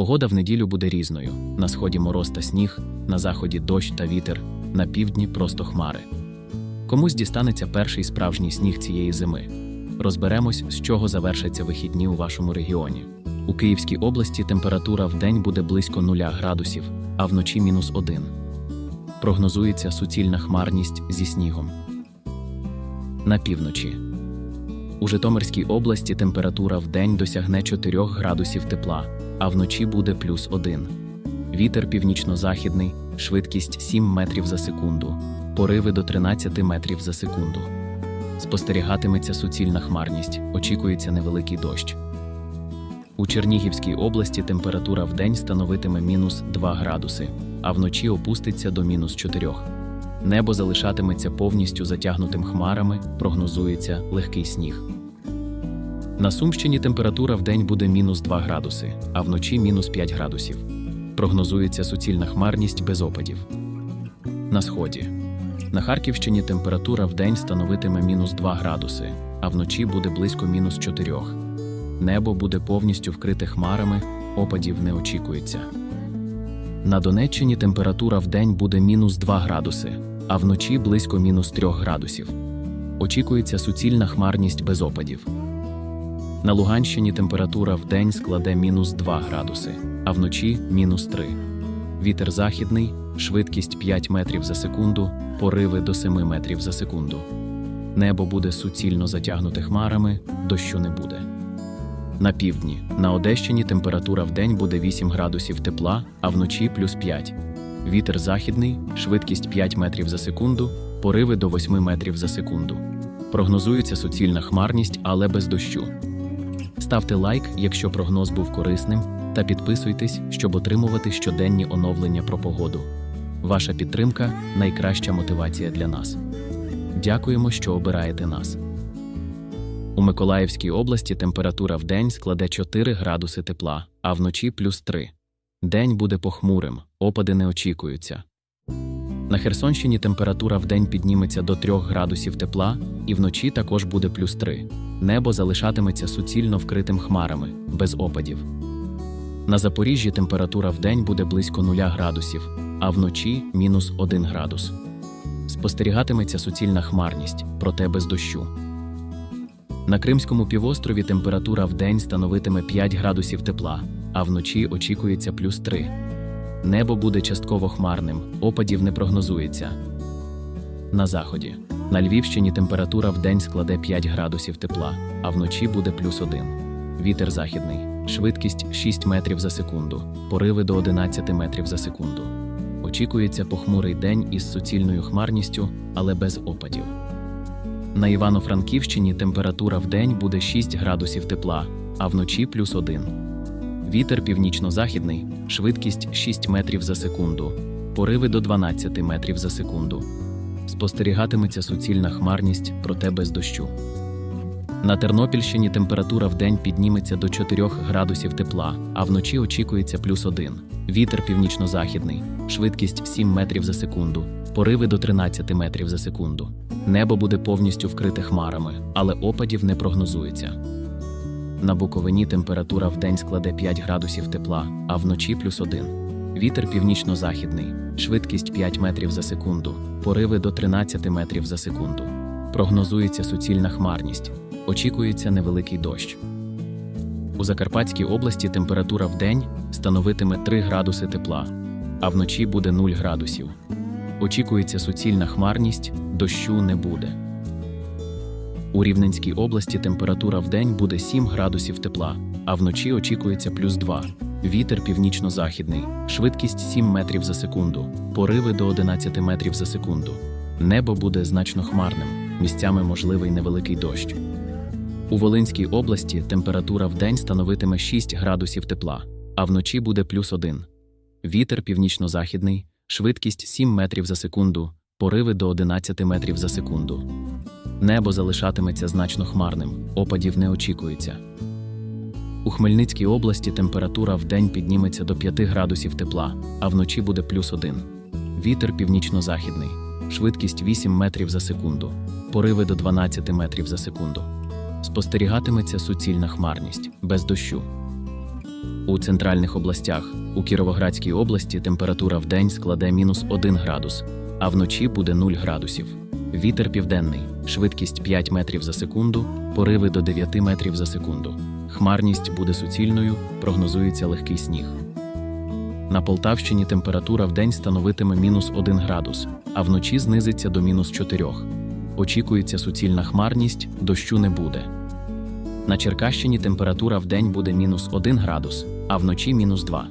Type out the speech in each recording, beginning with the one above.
Погода в неділю буде різною: на сході мороз та сніг, на заході дощ та вітер, на півдні просто хмари. Комусь дістанеться перший справжній сніг цієї зими. Розберемось, з чого завершаться вихідні у вашому регіоні. У Київській області температура в день буде близько 0 градусів, а вночі мінус 1. Прогнозується суцільна хмарність зі снігом. На півночі. У Житомирській області температура в день досягне 4 градусів тепла, а вночі буде плюс 1. Вітер північно-західний, швидкість 7 метрів за секунду, пориви до 13 метрів за секунду. Спостерігатиметься суцільна хмарність, очікується невеликий дощ. У Чернігівській області температура в день становитиме мінус 2 градуси, а вночі опуститься до мінус 4. Небо залишатиметься повністю затягнутим хмарами, прогнозується легкий сніг. На Сумщині температура в день буде мінус 2 градуси, а вночі мінус 5 градусів. Прогнозується суцільна хмарність без опадів. На сході. На Харківщині температура в день становитиме мінус 2 градуси, а вночі буде близько мінус 4. Небо буде повністю вкрите хмарами, опадів не очікується. На Донеччині температура в день буде мінус 2 градуси, а вночі близько мінус 3 градусів. Очікується суцільна хмарність без опадів. На Луганщині температура в день складе мінус 2 градуси, а вночі мінус 3. Вітер західний, швидкість 5 метрів за секунду, пориви до 7 метрів за секунду. Небо буде суцільно затягнуте хмарами, дощу не буде. На півдні, на Одещині температура в день буде 8 градусів тепла, а вночі плюс 5. Вітер західний, швидкість 5 метрів за секунду, пориви до 8 метрів за секунду. Прогнозується суцільна хмарність, але без дощу. Ставте лайк, якщо прогноз був корисним, та підписуйтесь, щоб отримувати щоденні оновлення про погоду. Ваша підтримка найкраща мотивація для нас. Дякуємо, що обираєте нас. У Миколаївській області температура в день складе 4 градуси тепла, а вночі плюс 3. День буде похмурим, опади не очікуються. На Херсонщині температура в день підніметься до 3 градусів тепла, і вночі також буде плюс 3. Небо залишатиметься суцільно вкритим хмарами, без опадів. На Запоріжжі температура в день буде близько 0 градусів, а вночі мінус 1 градус. Спостерігатиметься суцільна хмарність, проте без дощу. На Кримському півострові температура в день становитиме 5 градусів тепла, а вночі очікується плюс 3. Небо буде частково хмарним, опадів не прогнозується. На заході. На Львівщині температура в день складе 5 градусів тепла, а вночі буде плюс 1. Вітер західний, швидкість 6 метрів за секунду, пориви до 11 метрів за секунду. Очікується похмурий день із суцільною хмарністю, але без опадів. На Івано-Франківщині температура в день буде 6 градусів тепла, а вночі плюс 1. Вітер північно-західний, швидкість 6 метрів за секунду, пориви до 12 метрів за секунду. Спостерігатиметься суцільна хмарність, проте без дощу. На Тернопільщині температура в день підніметься до 4 градусів тепла, а вночі очікується плюс 1. Вітер північно-західний, швидкість 7 метрів за секунду, пориви до 13 метрів за секунду. Небо буде повністю вкрите хмарами, але опадів не прогнозується. На Буковині температура в день складе 5 градусів тепла, а вночі плюс 1. Вітер північно-західний, швидкість 5 метрів за секунду, пориви до 13 метрів за секунду. Прогнозується суцільна хмарність, очікується невеликий дощ. У Закарпатській області температура в день становитиме 3 градуси тепла, а вночі буде 0 градусів. Очікується суцільна хмарність, дощу не буде. У Рівненській області температура в день буде 7 градусів тепла, а вночі очікується плюс 2. Вітер північно-західний, швидкість 7 метрів за секунду, пориви до 11 метрів за секунду. Небо буде значно хмарним, місцями можливий невеликий дощ. У Волинській області температура в день становитиме 6 градусів тепла, а вночі буде плюс 1. Вітер північно-західний, швидкість 7 метрів за секунду, пориви до 11 метрів за секунду. Небо залишатиметься значно хмарним, опадів не очікується. У Хмельницькій області температура в день підніметься до 5 градусів тепла, а вночі буде плюс 1. Вітер північно-західний, швидкість 8 метрів за секунду, пориви до 12 метрів за секунду. Спостерігатиметься суцільна хмарність, без дощу. У центральних областях у Кіровоградській області температура в день складе мінус 1 градус, а вночі буде 0 градусів. Вітер південний, швидкість 5 метрів за секунду, пориви до 9 метрів за секунду. Хмарність буде суцільною, прогнозується легкий сніг. На Полтавщині температура в день становитиме мінус 1 градус, а вночі знизиться до мінус 4. Очікується суцільна хмарність, дощу не буде. На Черкащині температура в день буде мінус 1 градус, а вночі мінус 2.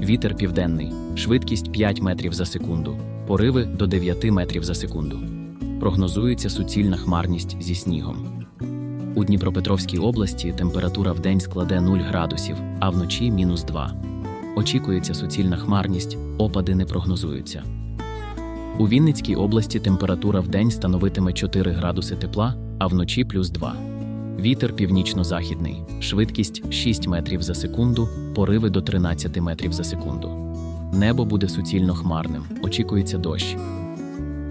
Вітер південний, швидкість 5 метрів за секунду, пориви до 9 метрів за секунду. Прогнозується суцільна хмарність зі снігом. У Дніпропетровській області температура в день складе 0 градусів, а вночі мінус 2. Очікується суцільна хмарність, опади не прогнозуються. У Вінницькій області температура в день становитиме 4 градуси тепла, а вночі плюс 2. Вітер північно-західний, швидкість 6 метрів за секунду, пориви до 13 метрів за секунду. Небо буде суцільно хмарним, очікується дощ.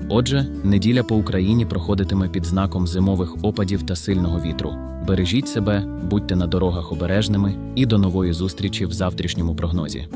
Отже, неділя по Україні проходитиме під знаком зимових опадів та сильного вітру. Бережіть себе, будьте на дорогах обережними і до нової зустрічі в завтрашньому прогнозі.